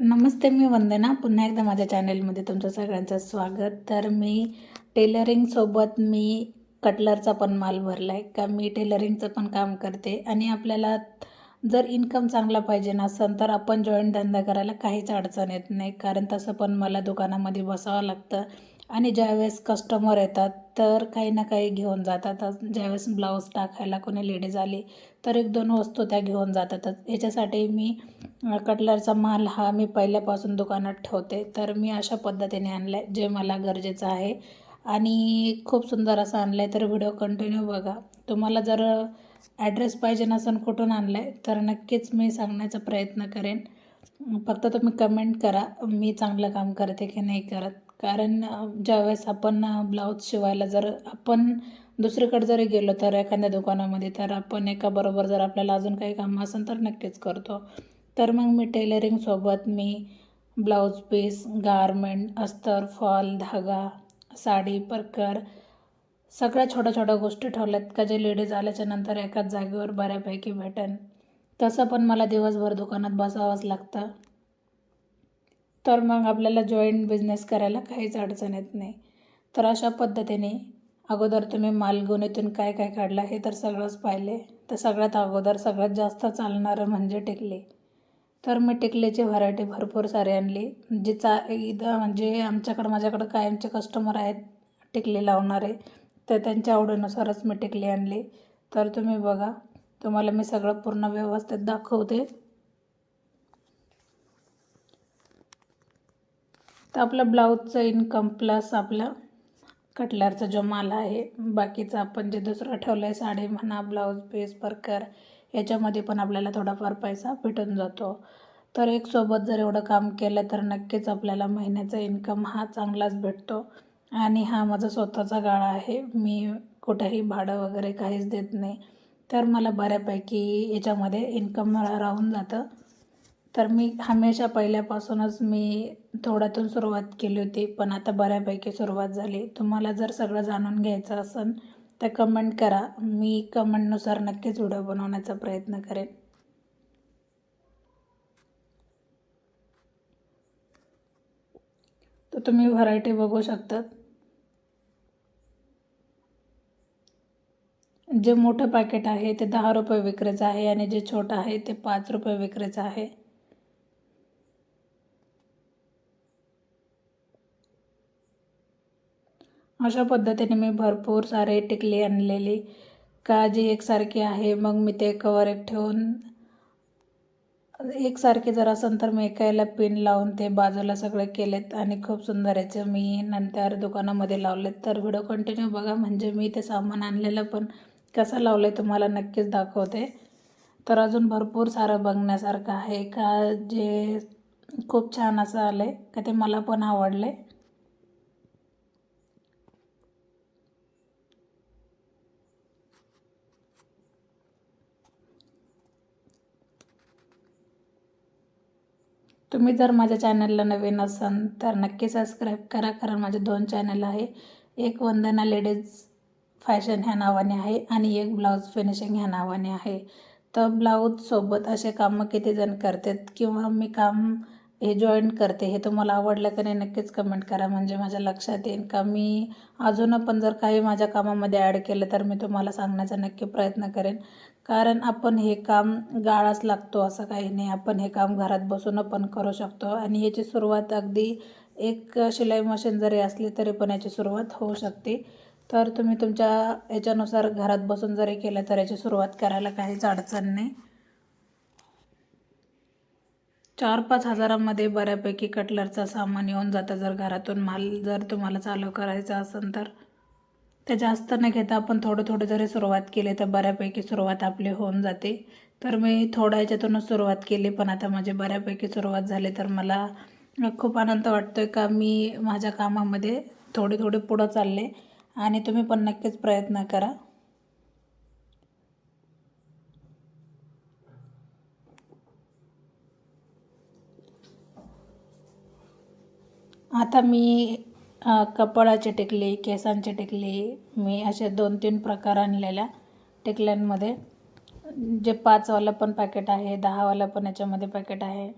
नमस्ते मी वंदना. पुन्हा एकदा माझ्या चॅनेलमध्ये तुमचं सगळ्यांचं स्वागत. तर मी टेलरिंगसोबत मी कटलरचा पण माल भरला आहे का मी टेलरिंगचं पण काम करते. आणि आपल्याला जर इन्कम चांगला पाहिजे नसेल तर आपण जॉईंट धंदा करायला काहीच अडचण येत नाही. कारण तसं पण मला दुकानामध्ये बसावं लागतं. आणि ज्यावेळेस कस्टमर येतात तर काही ना काही घेऊन जातातच ज्यावेळेस ब्लाऊज टाकायला कोणी लेडीज आली तर एक दोन वस्तू त्या घेऊन जातातच. याच्यासाठी मी कटलरचा माल हा मी पहिल्यापासून दुकानात ठेवते. तर मी अशा पद्धतीने आणलं आहे जे मला गरजेचं आहे. आणि खूप सुंदर असं आणलं आहे तर व्हिडिओ कंटिन्यू बघा. तुम्हाला जर ॲड्रेस पाहिजे नसेल कुठून आणलं आहे तर नक्कीच मी सांगण्याचा प्रयत्न करेन. फक्त तुम्ही कमेंट करा मी चांगलं काम करते की नाही करत. कारण ज्यावेळेस आपण ब्लाऊज शिवायला जर आपण दुसरीकडे जरी गेलो तर एखाद्या दुकानामध्ये तर आपण एकाबरोबर जर आपल्याला अजून काही काम असेल तर नक्कीच करतो. तर मग मी टेलरिंगसोबत मी ब्लाऊज पीस गारमेंट अस्तर फॉल धागा साडी परकर सगळ्या छोट्या छोट्या गोष्टी ठेवल्यात का जे लेडीज आल्याच्यानंतर एकाच जागेवर बऱ्यापैकी भेटेन. तसं पण मला दिवसभर दुकानात बसावंच लागतं. तर मग आपल्याला जॉईंट बिझनेस करायला काहीच अडचण येत नाही. तर अशा पद्धतीने अगोदर तुम्ही मालगुणीतून काय काय काढलं हे तर सगळंच पाहिले. तर सगळ्यात अगोदर सगळ्यात जास्त चालणारं म्हणजे टिकली. तर मी टिकलीची व्हरायटी भरपूर सारी आणली. जी चा इथं म्हणजे आमच्याकडं माझ्याकडं कायमचे कस्टमर आहेत टिकले लावणारे तर त्यांच्या आवडीनुसारच मी टिकली आणली. तर तुम्ही बघा तुम्हाला मी सगळं पूर्ण व्यवस्थित दाखवते. तर आपलं ब्लाऊजचं इन्कम प्लस आपलं कटलरचा जो माल आहे बाकीचं आपण जे दुसरं ठेवलं आहे साडी म्हणा ब्लाऊज पीस परकर याच्यामध्ये पण आपल्याला थोडाफार पैसा भेटून जातो. तर एक सोबत जर एवढं काम केलं तर नक्कीच आपल्याला महिन्याचा इन्कम हा चांगलाच भेटतो. आणि हा माझा स्वतःचा गाळा आहे. मी कुठंही भाडं वगैरे काहीच देत नाही. तर मला बऱ्यापैकी याच्यामध्ये इन्कम राहून जातं. तर मी हमेशा पहिल्यापासूनच मी थोड्यातून सुरुवात केली होती पण आता बऱ्यापैकी सुरुवात झाली. तुम्हाला जर सगळं जाणून घ्यायचं असेल तर कमेंट करा. मी कमेंटनुसार नक्कीच व्हिडिओ बनवण्याचा प्रयत्न करेन. तर तुम्ही व्हरायटी बघू शकतात. जे मोठं पॅकेट आहे ते दहा रुपये विक्रीचं आहे आणि जे छोटं आहे ते पाच रुपये विक्रीचं आहे. अशा पद्धतीने मी भरपूर सारे टिकली आणलेली. का जी एकसारखी आहे मग मी ते कवर एक ठेवून एकसारखी जर असेल तर मी एकायला पिन लावून ते बाजूला सगळे केलेत आणि खूप सुंदर याचे मी नंतर दुकानामध्ये लावलेत तर व्हिडिओ कंटिन्यू बघा. म्हणजे मी ते सामान आणलेलं पण कसं लावलं आहे तुम्हाला नक्कीच दाखवते. तर अजून भरपूर सारं बघण्यासारखं आहे. का जे खूप छान असं आलं आहे का ते मला पण आवडलं आहे तुम्ही जर माझ्या चॅनलला नवीन असाल तर नक्की सबस्क्राईब करा कारण माझे दोन चॅनल आहे. एक वंदना लेडीज फॅशन ह्या नावाने आहे आणि एक ब्लाऊज फिनिशिंग ह्या नावाने आहे. तर ब्लाऊजसोबत असे कामं किती जण करतात किंवा मी काम हे जॉईन करते हे तुम्हाला आवडलं का नाही नक्कीच कमेंट करा. म्हणजे माझ्या लक्षात येईल का? मी अजून पण जर काही माझ्या कामामध्ये ॲड केलं तर मी तुम्हाला सांगण्याचा नक्की प्रयत्न करेन. कारण आपण हे काम गाळाच लागतो असं काही नाही. आपण हे काम घरात बसून पण करू शकतो आणि याची सुरुवात अगदी एक शिलाई मशीन जरी असली तरी पण याची सुरुवात होऊ शकते. तर तुम्ही तुमच्या याच्यानुसार घरात बसून जरी केलं तर याची सुरुवात करायला काहीच अडचण नाही. चार पाच हजारामध्ये बऱ्यापैकी कटलरचं सामान येऊन जातं जर घरातून माल जर तुम्हाला चालू करायचं असेल तर. तर जास्त न घेता आपण थोडं थोडं जरी सुरुवात केली तर बऱ्यापैकी सुरुवात आपली होऊन जाते. तर मी थोड्या याच्यातूनच सुरुवात केली पण आता माझी बऱ्यापैकी सुरुवात झाली तर मला खूप आनंद वाटतो आहे का मी माझ्या कामामध्ये थोडी थोडी पुढं चालले आणि तुम्ही पण नक्कीच प्रयत्न करा. आता मी कपाळाची टिकली केसांची टिकली मी असे दोन तीन प्रकार आणलेल्या टिकल्यांमध्ये. जे पाचवालं पण पॅकेट आहे दहावालं पण याच्यामध्ये पॅकेट आहे.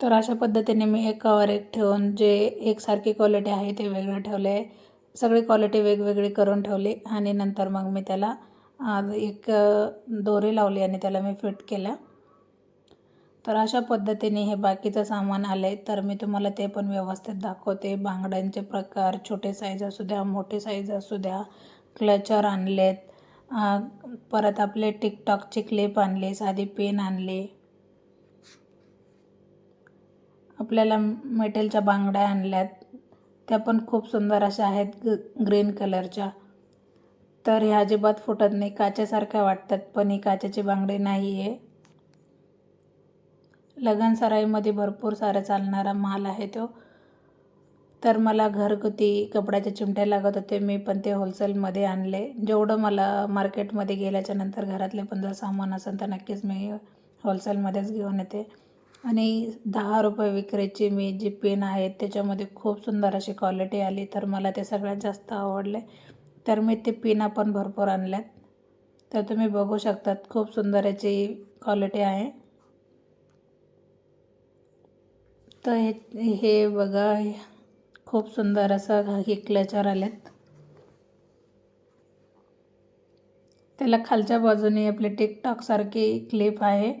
तर अशा पद्धतीने मी एकावर एक ठेवून जे एकसारखी क्वालिटी आहे ते वेगळं ठेवले. सगळी क्वालिटी वेगवेगळी करून ठेवली आणि नंतर मग मी त्याला एक दोरी लावली आणि त्याला मी फिट केलं. तर अशा पद्धतीने हे बाकीचं सामान आले तर मी तुम्हाला ते पण व्यवस्थित दाखवते. बांगड्यांचे प्रकार छोटे साईज असू द्या मोठे साईज असू द्या क्लचर आणलेत. परत आपले टिकटॉकची क्लिप आणली साधी पेन आणली. आपल्याला मेटलच्या बांगड्या आणल्यात. त्या पण खूप सुंदर अशा आहेत ग ग्रीन कलरच्या. तर ह्या अजिबात फुटत नाही काचेसारख्या वाटतात पण ही काचेची बांगडी नाही आहे लगन सराईमध्ये भरपूर सारा चालणारा माल आहे तो. तर मला घरगुती कपड्याच्या चिमट्या लागत होते मी पण ते होलसेलमध्ये आणले. जेवढं मला मार्केटमध्ये गेल्याच्यानंतर घरातले पण जर सामान असेल तर नक्कीच मी होलसेलमध्येच घेऊन येते. आणि दहा रुपये विक्रीची मी जी पेन आहे त्याच्यामध्ये खूप सुंदर अशी क्वालिटी आली. तर मला ते सगळ्यात जास्त आवडले. तर मी ते पिना पण भरपूर आणल्यात. तर तुम्ही बघू शकतात खूप सुंदर याची क्वालिटी आहे. तर हे हे बघा खूप सुंदर असं हे क्लचर आलेत. त्याला खालच्या बाजूने आपली टिकटॉकसारखी क्लिप आहे.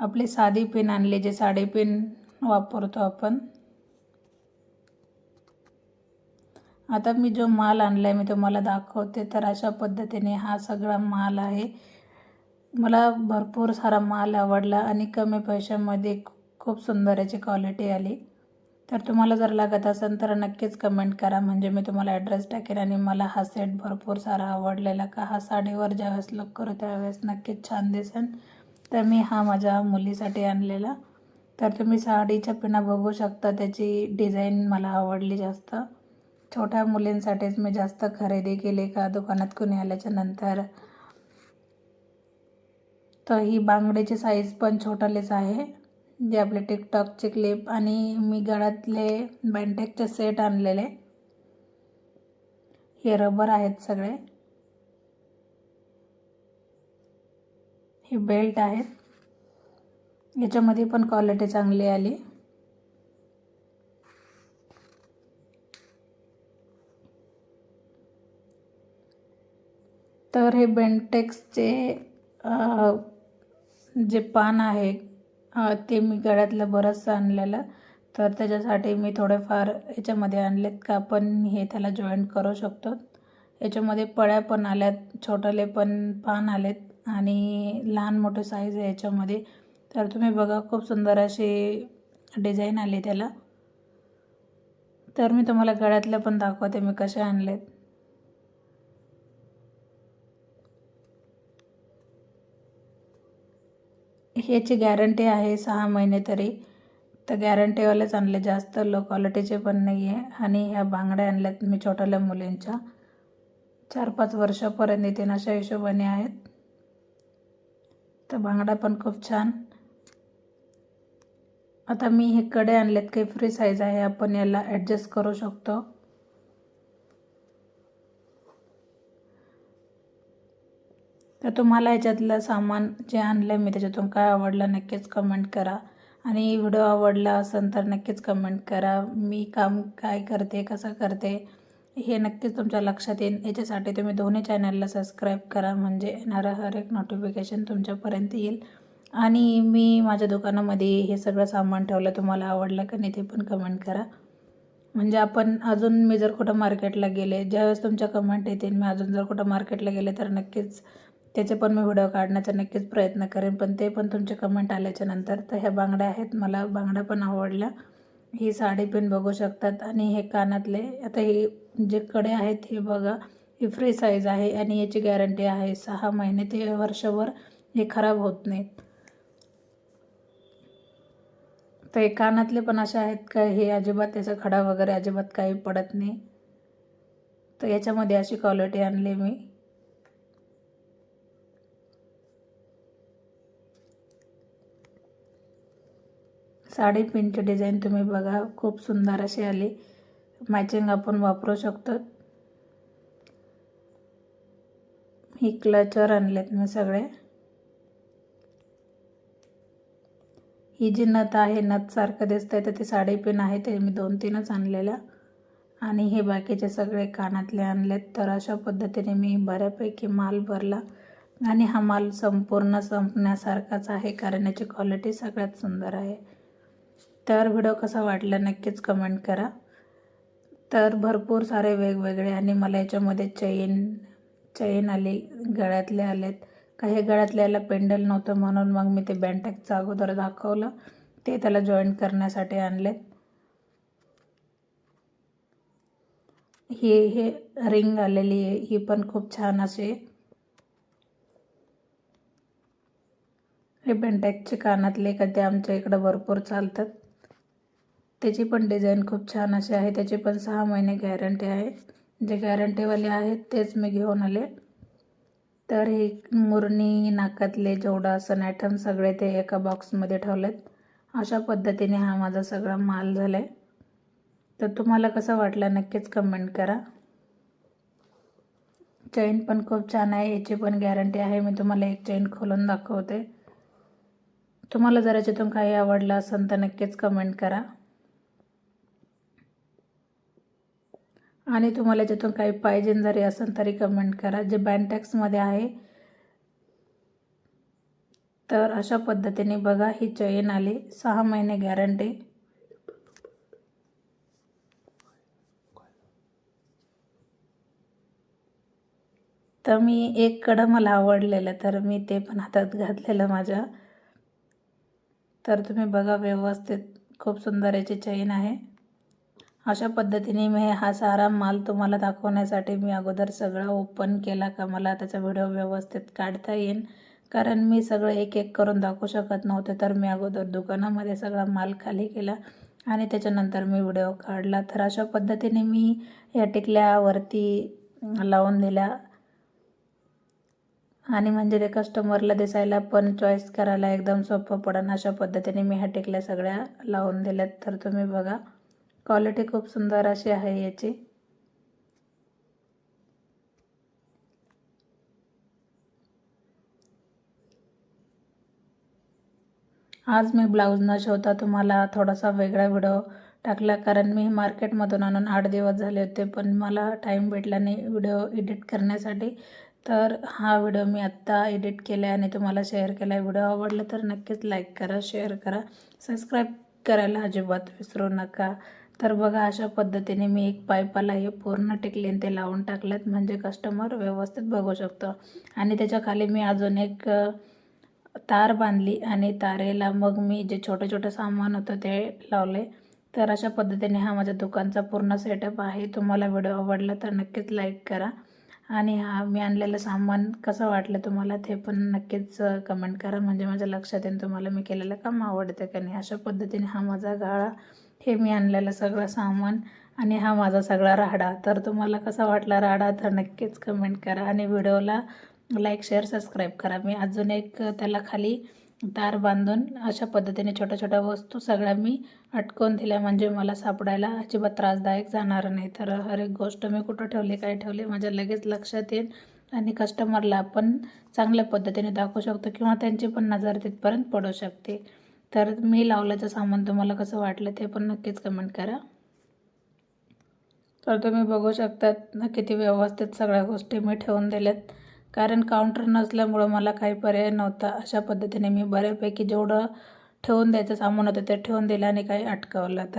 आपली साधी पिन आणली जे साडी पिन वापरतो आपण. आता मी जो माल आणला आहे मी तुम्हाला दाखवते. तर अशा पद्धतीने हा सगळा माल आहे. मला भरपूर सारा माल आवडला आणि कमी पैशामध्ये खूप सुंदर याची क्वालिटी आली. तर तुम्हाला जर लागत असेल तर नक्कीच कमेंट करा. म्हणजे मी तुम्हाला ॲड्रेस टाकेन आणि मला हा सेट भरपूर सारा आवडलेला का हा साडीवर ज्यावेळेस लुक करू त्यावेळेस नक्कीच छान दिसेल तर मी हा माझ्या मुलीसाठी आणलेला. तर तुम्ही साडीच्या पिना बघू शकता त्याची डिझाईन मला आवडली जास्त. छोट्या मुलींसाठीच मी जास्त खरेदी केली का दुकानात कुणी आल्याच्यानंतर. तर ही बांगड्याची साईज पण छोटालीच आहे. जे आपले टिकटॉकचे क्लिप आणि मी गळ्यातले बँटेकचे सेट आणलेले. हे रबर आहेत सगळे. हे बेल्ट आहेत. याच्यामध्ये पण क्वालिटी चांगली आली. तर हे बेंटेक्सचे जे पान आहे ते मी गळ्यातलं बरंचसं आणलेलं. तर त्याच्यासाठी मी थोडेफार याच्यामध्ये आणलेत का आपण हे त्याला जॉईंट करू शकतो. याच्यामध्ये पळ्या पण आल्यात छोटले पण पान आलेत. आणि लहान मोठे साईज आहे याच्यामध्ये. तर तुम्ही बघा खूप सुंदर अशी डिझाईन आली त्याला. तर मी तुम्हाला गळ्यातलं पण दाखवते मी कसे आणलेत. ह्याची गॅरंटी आहे सहा महिने तरी. तर गॅरंटीवालेच आणले जास्त लो क्वालिटीचे पण नाही आहे आणि ह्या बांगड्या आणल्यात मी छोट्याल्या मुलींच्या. चार पाच वर्षापर्यंत येतील अशा हिशोबाने आहेत. तर बांगडा पण खूप छान. आता मी हे कडे आणलेत काही फ्री साईज आहे आपण याला ॲडजस्ट करू शकतो. तर तुम्हाला याच्यातलं सामान जे आणलं मी त्याच्यातून काय आवडलं नक्कीच कमेंट करा. आणि व्हिडिओ आवडला असेल तर नक्कीच कमेंट करा. मी काम काय करते कसं करते हे नक्कीच तुमच्या लक्षात येईल. याच्यासाठी तुम्ही दोन्ही चॅनलला सबस्क्राईब करा. म्हणजे येणारं हर एक नोटिफिकेशन तुमच्यापर्यंत येईल. आणि मी माझ्या दुकानामध्ये हे सगळं सामान ठेवलं. तुम्हाला आवडलं का नाही ते पण कमेंट करा. म्हणजे आपण अजून मी जर कुठं मार्केटला गेले ज्यावेळेस तुमच्या कमेंट येतील मी अजून जर कुठं मार्केटला गेले तर नक्कीच त्याचे पण मी व्हिडिओ काढण्याचा नक्कीच प्रयत्न करेन. पण ते पण तुमचे कमेंट आल्याच्यानंतर तर ह्या बांगड्या आहेत. मला बांगड्या पण आवडल्या. ही साडी पण बघू शकतात. आणि हे कानातले आता हे जे कडे आहेत हे बघा ही फ्री साईज आहे आणि याची गॅरंटी आहे. सहा महिने ते वर्षभर हे खराब होत नाहीत. तर हे कानातले पण असे आहेत का? हे अजिबात त्याचा खडा वगैरे अजिबात काही पडत नाही. तर याच्यामध्ये अशी क्वालिटी आणली मी. साडी पिनची डिझाईन तुम्ही बघा. खूप सुंदर अशी आली. मॅचिंग आपण वापरू शकतो. ही क्लचर आणलेत मी सगळे. ही जी नथ आहे नथसारखं दिसतंय तर ती साडी पिन आहे ते मी दोन तीनच आणलेल्या. आणि हे बाकीचे सगळे कानातले आणलेत. तर अशा पद्धतीने मी बऱ्यापैकी माल भरला. आणि हा माल संपूर्ण संपण्यासारखाच आहे कारण याची क्वालिटी सगळ्यात सुंदर आहे. तर व्हिडिओ कसा वाटला नक्कीच कमेंट करा. तर भरपूर सारे वेगवेगळे आणि मला याच्यामध्ये चैन चैन आली गळ्यातले आलेत. काही गळ्यातले याला पेंडल नव्हतं म्हणून मग मी ते बँटॅकचं अगोदर दाखवलं. ते त्याला जॉईन करण्यासाठी आणलेत. ही हे रिंग आलेली आहे. ही पण खूप छान अशी हे बेंटॅकचे कानातले का ते आमच्या इकडं भरपूर चालतात. त्याची पण डिझाईन खूप छान अशी आहे. त्याची पण सहा महिने गॅरंटी आहे. जे गॅरंटीवाले आहेत तेच मी घेऊन आले. तर हे मुरणी नाकातले जेवढा सन आयटम सगळे ते एका बॉक्समध्ये ठेवलेत. अशा पद्धतीने हा माझा सगळा माल झाला आहे तर तुम्हाला कसं वाटलं नक्कीच कमेंट करा. चैन पण खूप छान आहे. याची पण गॅरंटी आहे. मी तुम्हाला एक चैन खोलून दाखवते. तुम्हाला जर याच्यातून काही आवडलं असेल तर नक्कीच कमेंट करा. आणि तुम्हाला ज्यातून काही पाहिजे जरी असेल तरी कमेंट करा. जे बँटॅक्समध्ये आहे तर अशा पद्धतीने बघा ही चैन आली. सहा महिने गॅरंटी तर मी एक कडं मला आवडलेलं तर मी ते पण हातात घातलेलं माझ्या. तर तुम्ही बघा व्यवस्थित खूप सुंदर याची चैन आहे. अशा पद्धतीने मी हा सारा माल तुम्हाला दाखवण्यासाठी मी अगोदर सगळं ओपन केला का मला त्याचा व्हिडिओ व्यवस्थित काढता येईल कारण मी सगळं एक एक करून दाखवू शकत नव्हते तर मी अगोदर दुकानामध्ये सगळा माल खाली केला आणि त्याच्यानंतर मी व्हिडिओ काढला. तर अशा पद्धतीने मी या टिकल्यावरती लावून दिल्या आणि म्हणजे ते कस्टमरला दिसायला पण चॉईस करायला एकदम सोपं पडन. अशा पद्धतीने मी ह्या टिकल्या सगळ्या लावून दिल्यात. तर तुम्ही बघा. क्वालिटी खूप सुंदर अशी आहे याची. आज मी ब्लाऊज न शिवता तुम्हाला थोडासा वेगळा व्हिडिओ टाकला कारण मी मार्केटमधून आणून आठ दिवस झाले होते पण मला टाईम भेटला नाही व्हिडिओ एडिट करण्यासाठी. तर हा व्हिडिओ मी आत्ता एडिट केला आहे आणि तुम्हाला शेअर केला आहे. व्हिडिओ आवडला तर नक्कीच लाईक करा शेअर करा. सबस्क्राईब करायला अजिबात विसरू नका. तर बघा अशा पद्धतीने मी एक पाईपाला हे पूर्ण टिकलीन ते लावून टाकलेत. म्हणजे कस्टमर व्यवस्थित बघू शकतो. आणि त्याच्याखाली मी अजून एक तार बांधली आणि तारेला मग मी जे छोटे छोटे सामान होतं ते लावले. तर अशा पद्धतीने हा माझ्या दुकानचा पूर्ण सेटअप आहे. तुम्हाला व्हिडिओ आवडला तर नक्कीच लाईक करा. आणि हा मी आणलेलं सामान कसं वाटलं तुम्हाला ते पण नक्कीच कमेंट करा. म्हणजे माझ्या लक्षात येईल तुम्हाला मी केलेलं काम आवडतं का नाही. अशा पद्धतीने हा माझा गाळा हे मी आणलेलं सगळं सामान आणि हा माझा सगळा राहाडा तर तुम्हाला कसा वाटला राहाडा तर नक्कीच कमेंट करा आणि व्हिडिओला लाईक शेअर सबस्क्राईब करा. मी अजून एक त्याला खाली तार बांधून अशा पद्धतीने छोट्या छोट्या वस्तू सगळ्या मी अटकवून दिल्या. म्हणजे मला सापडायला अजिबात त्रासदायक जाणार नाही. तर हर एक गोष्ट मी कुठं ठेवली काय ठेवली माझ्या लगेच लक्षात येईल आणि कस्टमरला आपण चांगल्या पद्धतीने दाखवू शकतो किंवा त्यांची पण नजर तिथपर्यंत पडू शकते. तर मी लावल्याचं सामान तुम्हाला कसं वाटलं ते पण नक्कीच कमेंट करा. तर तुम्ही बघू शकतात ना किती व्यवस्थित सगळ्या गोष्टी मी ठेवून दिल्यात. कारण काउंटर नसल्यामुळं मला काही पर्याय नव्हता. अशा पद्धतीने मी बऱ्यापैकी जेवढं ठेवून द्यायचं सामान होतं ते ठेवून दिलं आणि काही अटकावलं. तर